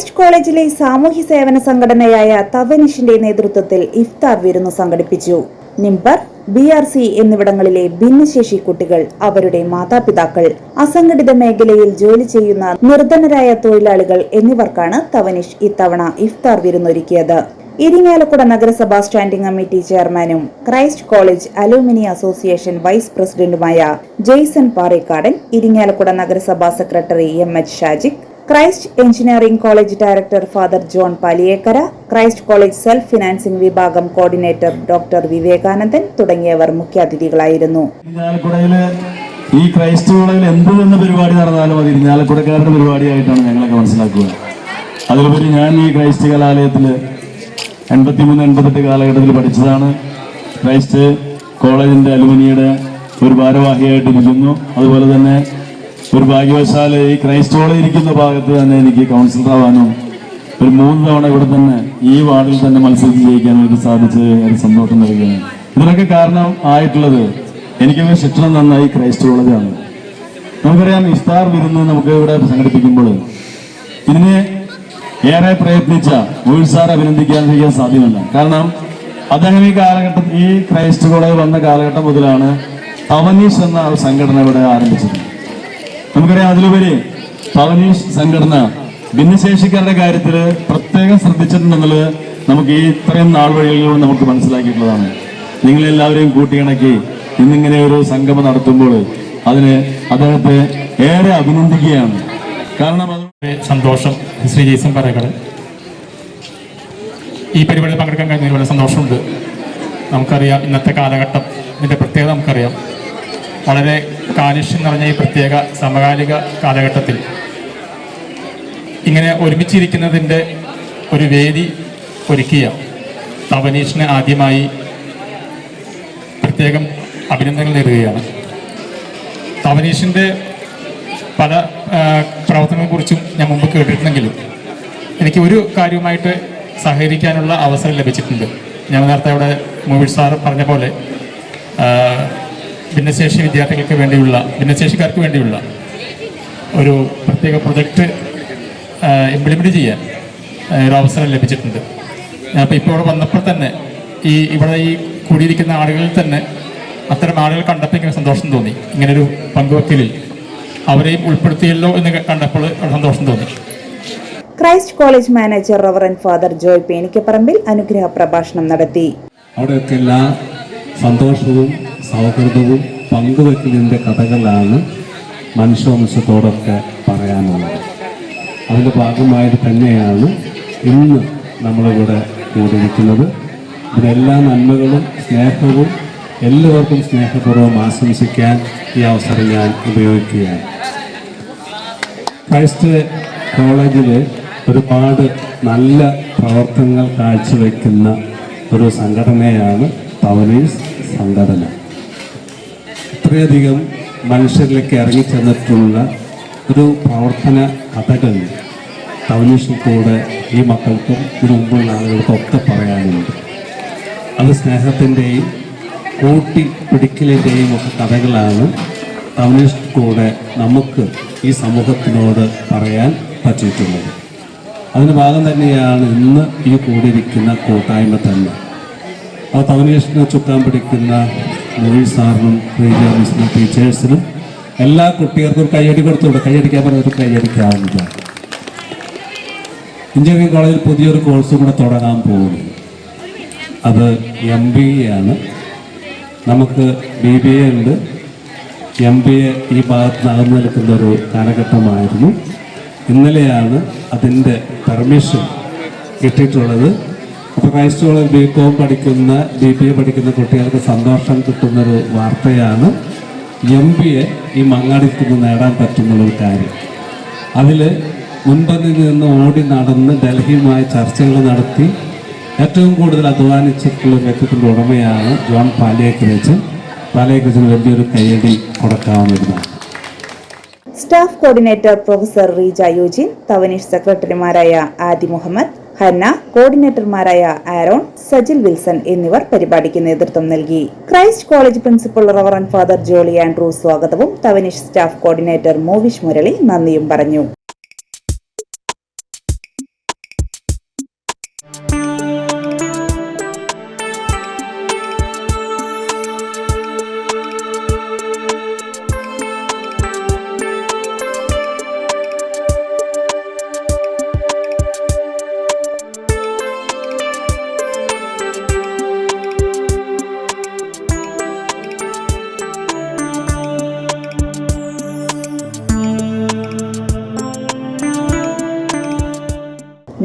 Christ കോളേജിലെ സാമൂഹ്യ സേവന സംഘടനയായ തവനിഷിന്റെ നേതൃത്വത്തിൽ ഇഫ്താർ വിരുന്ന് സംഘടിപ്പിച്ചു. നിംബർ ബി ആർ സി എന്നിവിടങ്ങളിലെ ഭിന്നശേഷി കുട്ടികൾ അവരുടെ മാതാപിതാക്കൾ അസംഘടിത മേഖലയിൽ ജോലി ചെയ്യുന്ന നിർധനരായ തൊഴിലാളികൾ എന്നിവർക്കാണ് തവനിഷ് ഇത്തവണ ഇഫ്താർ വിരുന്നൊരുക്കിയത്. ഇരിങ്ങാലക്കുട നഗരസഭാ സ്റ്റാൻഡിംഗ് കമ്മിറ്റി ചെയർമാനും Christ College alumni association vice പ്രസിഡന്റുമായ ജെയ്സൺ പാറേക്കാടൻ ഇരിങ്ങാലക്കുട നഗരസഭാ secretary M H Shajik Christ engineering college director father John Paliyekkara Christ College self financing വിഭാഗം കോർഡിനേറ്റർ ഡോക്ടർ വിവേകാനന്ദൻ തുടങ്ങിയവർ മുഖ്യാതിഥികളായിരുന്നു. ഈ ക്രൈസ്റ്റ് കോളേജിൽ എന്ത് തന്നെ പരിപാടി നടന്നാലും അത് ഇരിഞ്ഞാലക്കുടക്കാരുടെ പരിപാടിയായിട്ടാണ് ഞങ്ങളൊക്കെ മനസ്സിലാക്കുക. അതിലുപരി ഞാൻ ഈ ക്രൈസ്റ്റ് കലാലയത്തിൽ എൺപത്തി മൂന്ന് എൺപത്തെട്ട് കാലഘട്ടത്തിൽ പഠിച്ചതാണ്. ക്രൈസ്റ്റ് കോളേജിന്റെ അലുമിനിയുടെ ഒരു ഭാരവാഹിയായിട്ട് ഇരിക്കുന്നു അതുപോലെ തന്നെ ഒരു ഭാഗ്യവശാൽ ഈ ക്രൈസ്തവളെ ഇരിക്കുന്ന ഭാഗത്ത് തന്നെ എനിക്ക് കൗൺസിലർ ആവാനും ഒരു മൂന്ന് തവണ ഇവിടെ തന്നെ ഈ വാർഡിൽ തന്നെ മത്സരിച്ച് ജയിക്കാൻ എനിക്ക് സാധിച്ച് ഒരു സന്തോഷം നൽകുകയാണ്. ഇതിനൊക്കെ കാരണം ആയിട്ടുള്ളത് എനിക്ക് ശിക്ഷണം നന്നായി ക്രൈസ്റ്റ് കോളേജാണ് നമുക്കറിയാം ഇഫ്താർ വിരുന്ന് നമുക്ക് ഇവിടെ സംഘടിപ്പിക്കുമ്പോൾ ഇതിന് ഏറെ പ്രയത്നിച്ച മുഴുവൻ സാർ ചെയ്യാൻ സാധ്യമല്ല. കാരണം അദ്ദേഹം ഈ കാലഘട്ടം ഈ ക്രൈസ്റ്റ് വന്ന കാലഘട്ടം മുതലാണ് തവനീഷ് എന്ന സംഘടന ഇവിടെ ആരംഭിച്ചത്. നമുക്കറിയാം അതിലുപരി പവനീഷ് സംഘടന ഭിന്നശേഷിക്കാരുടെ കാര്യത്തിൽ പ്രത്യേകം ശ്രദ്ധിച്ചിട്ടുണ്ടെന്നുള്ളത് നമുക്ക് ഈ ഇത്രയും നാൾ വഴികളിലൂടെ നമുക്ക് മനസ്സിലാക്കിയിട്ടുള്ളതാണ്. നിങ്ങളെല്ലാവരെയും കൂട്ടിയിണക്കി ഇന്നിങ്ങനെ ഒരു സംഗമം നടത്തുമ്പോൾ അതിന് അദ്ദേഹത്തെ ഏറെ അഭിനന്ദിക്കുകയാണ്. കാരണം അത് സന്തോഷം ശ്രീ ജെയ്സൺ പറയക്കട ഈ പരിപാടിയിൽ പങ്കെടുക്കാൻ കഴിഞ്ഞതിൽ വളരെ സന്തോഷമുണ്ട്. നമുക്കറിയാം ഇന്നത്തെ കാലഘട്ടം ഇതിന്റെ പ്രത്യേകത നമുക്കറിയാം. വളരെ കാലുഷ്യം നിറഞ്ഞ ഈ പ്രത്യേക സമകാലിക കാലഘട്ടത്തിൽ ഇങ്ങനെ ഒരുമിച്ചിരിക്കുന്നതിന്റെ ഒരു വേദി ഒരുക്കിയ തവനീഷിന് ആദ്യമായി പ്രത്യേകം അഭിനന്ദനങ്ങൾ നേടുകയാണ് തവനീഷിന്റെ പല പ്രവർത്തനങ്ങളെ കുറിച്ചും ഞാൻ മുമ്പ് കേട്ടിട്ടുണ്ടെങ്കിലും എനിക്ക് ഒരു കാര്യവുമായിട്ട് സഹകരിക്കാനുള്ള അവസരം ലഭിച്ചിട്ടുണ്ട്. ഞാൻ നേരത്തെ അവിടെ മൂവിഡ് സാർ പറഞ്ഞ പോലെ ഭിന്നശേഷി വിദ്യാർത്ഥികൾക്ക് വേണ്ടിയുള്ള ഭിന്നശേഷിക്കാർക്ക് വേണ്ടിയുള്ള ഒരു പ്രത്യേക പ്രൊജക്റ്റ് ഇംപ്ലിമെന്റ് ചെയ്യാൻ ഒരു അവസരം ലഭിച്ചിട്ടുണ്ട്. ഞാനിപ്പോൾ ഇപ്പോൾ ഇവിടെ വന്നപ്പോൾ തന്നെ ഈ ഇവിടെ ഈ കൂടിയിരിക്കുന്ന ആളുകളിൽ തന്നെ അത്തരം ആളുകൾ കണ്ടപ്പോൾ എനിക്ക് സന്തോഷം തോന്നി. ഇങ്ങനൊരു പങ്കുവെക്കലിൽ അവരെയും ഉൾപ്പെടുത്തിയല്ലോ എന്ന് കണ്ടപ്പോൾ സന്തോഷം തോന്നി. Christ College manager reverend father Joy Penikkaparambil അനുഗ്രഹ പ്രഭാഷണം നടത്തി. അവിടെയൊക്കെ എല്ലാ സന്തോഷവും സൗഹൃദവും പങ്കുവെക്കലിന്റെ കഥകളാണ് മനുഷ്യവംശത്തോടൊക്കെ പറയാനുള്ളത്. അതിന്റെ ഭാഗമായിട്ട് തന്നെയാണ് ഇന്ന് നമ്മളിവിടെ കൂടിയിരിക്കുന്നത്. ഇതിനെല്ലാ നന്മകളും സ്നേഹവും എല്ലാവർക്കും സ്നേഹപൂർവം ആശംസിക്കാൻ ഈ അവസരം ഞാൻ ഉപയോഗിക്കുകയാണ്. ക്രൈസ്റ്റ് കോളേജിൽ ഒരുപാട് നല്ല പ്രവർത്തനങ്ങൾ കാഴ്ചവെക്കുന്ന ഒരു സംഘടനയാണ് പവനീസ് സംഘടന. ഇത്രയധികം മനുഷ്യരിലേക്ക് ഇറങ്ങിച്ചെന്നിട്ടുള്ള ഒരു പ്രവർത്തന കഥകൾ തവനീഷിലൂടെ ഈ മക്കൾക്കും ഇതിനു മുമ്പുള്ള ആളുകൾക്കും ഒക്കെ പറയാനുണ്ട്. അത് സ്നേഹത്തിന്റെയും കൂട്ടി പിടിക്കലിന്റെയും ഒക്കെ കഥകളാണ് തവനീഷ് നമുക്ക് ഈ സമൂഹത്തിനോട് പറയാൻ പറ്റിയിട്ടുള്ളത്. അതിന് ഭാഗം തന്നെയാണ് ഇന്ന് ഈ കൂടിയിരിക്കുന്ന കൂട്ടായ്മ തന്നെ. ആ തവനീഷിനെ ചുക്കാൻ പിടിക്കുന്ന മൂവി സാറിനും മിസ്സിനും ടീച്ചേഴ്സിനും എല്ലാ കുട്ടികൾക്കും കൈയടി കൊടുത്തുകൊണ്ട് കൈയടിക്കാൻ പറഞ്ഞവർക്ക് കൈയടിക്കാവുന്നതാണ് എഞ്ചിനീയറിംഗ് കോളേജിൽ പുതിയൊരു കോഴ്സും കൂടെ തുടങ്ങാൻ പോകുന്നു. അത് എം ബി എ ആണ്. നമുക്ക് ബി ബി എ ഉണ്ട്. എം ബി എ ഈ ഭാഗത്ത് നടന്നു നിൽക്കുന്ന ഒരു കാലഘട്ടമായിരുന്നു. ഇന്നലെയാണ് അതിന്റെ പെർമിഷൻ കിട്ടിയിട്ടുള്ളത്. ക്രൈസ്റ്റ് ബി കോം പഠിക്കുന്ന ബി ബി എ പഠിക്കുന്ന കുട്ടികൾക്ക് സന്തോഷം കിട്ടുന്നൊരു വാർത്തയാണ് എം ബി എ ഈ മങ്ങാടിക്ക് നിന്ന് നേടാൻ പറ്റുന്നുള്ളൊരു കാര്യം. അതിൽ മുൻപന്തിൽ നിന്ന് ഓടി നടന്ന് ഡൽഹിയുമായി ചർച്ചകൾ നടത്തി ഏറ്റവും കൂടുതൽ അധ്വാനിച്ചിട്ടുള്ള വ്യക്തിത്വത്തിന്റെ ഉടമയാണ് ജോൺ പാലിയേക്കരച്ചൻ പാലിയേക്കരച്ചന് വലിയൊരു കയ്യടി കൊടുക്കാവുന്നതാണ് staff coordinator professor Reeja Yojin Thavanish സെക്രട്ടറിമാരായ ആദി മുഹമ്മദ് ഹന്ന കോർഡിനേറ്റർമാരായ ആരോൺ സജിൽ വിൽസൺ എന്നിവർ പരിപാടിക്ക് നേതൃത്വം നൽകി. Christ College principal reverend father Jolly Andrew സ്വാഗതവും തവനിഷ് സ്റ്റാഫ് കോർഡിനേറ്റർ മോവിഷ് മുരളി നന്ദിയും പറഞ്ഞു.